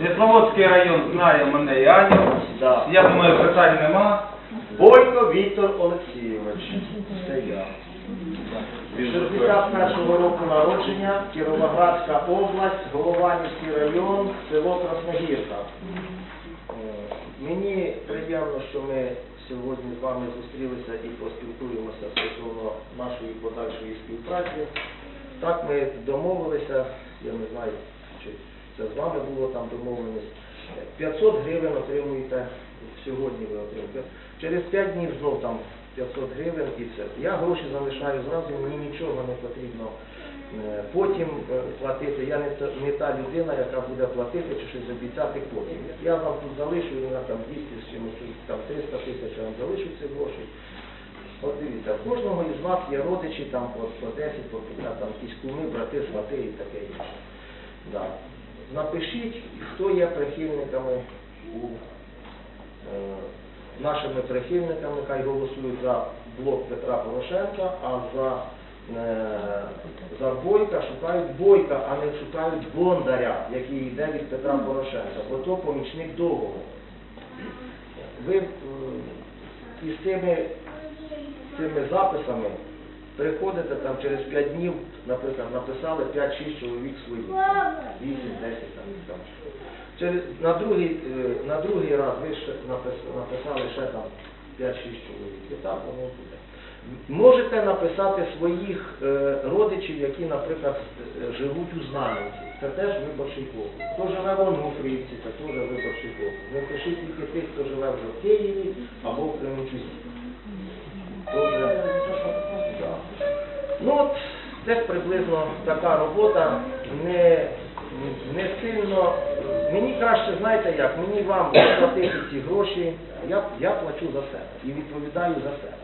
Світловодський район знає мене і Аню. Да. Я думаю, питань нема. Бойко Віктор Олексійович. Це я. 61-го року народження, Кіровоградська область, Голованівський район, село Красногірка. Е, Мені приємно, що ми сьогодні з вами зустрілися і поспілкуємося стосовно нашої подальшої співпраці. Так ми домовилися, я не знаю, чи це з вами було там домовленість. 500 гривень отримуєте сьогодні ви отримуєте. Через 5 днів знов там 500 гривень і все. Я гроші залишаю зразу, мені нічого не потрібно е, потім е, платити. Я не та, людина, яка буде платити чи щось обіцяти потім. Я вам тут залишу, на там 200 з чимось, там 300 тисяч вам залишу ці гроші. От дивіться, в кожного із вас є родичі там по 10, по 15, там якісь куми, брати, свати і таке інше. Да. Напишіть, хто є прихильниками у е, нашими прихильниками, хай голосують за блок Петра Порошенка, а за, е, за Бойка шукають Бойка, а не шукають Бондаря, який йде від Петра Порошенка, бо то помічник договору. Ви е, із цими, цими записами приходите там через 5 днів, наприклад, написали 5-6 чоловік своїх, 8-10 там, там. Через, на, другий, е, на другий раз ви ще написали ще там 5-6 чоловік. І так воно буде. Можете написати своїх е, родичів, які, наприклад, е, живуть у Знам'янці. Це теж виборчий округ. Хто живе в Онуфріївці, це теж виборчий округ. Не пишіть тільки тих, хто живе вже в Києві або в Кременчуці. От, це приблизно така робота не, не сильно. Мені краще, знаєте як, мені вам платити ці гроші, я, я плачу за себе і відповідаю за себе.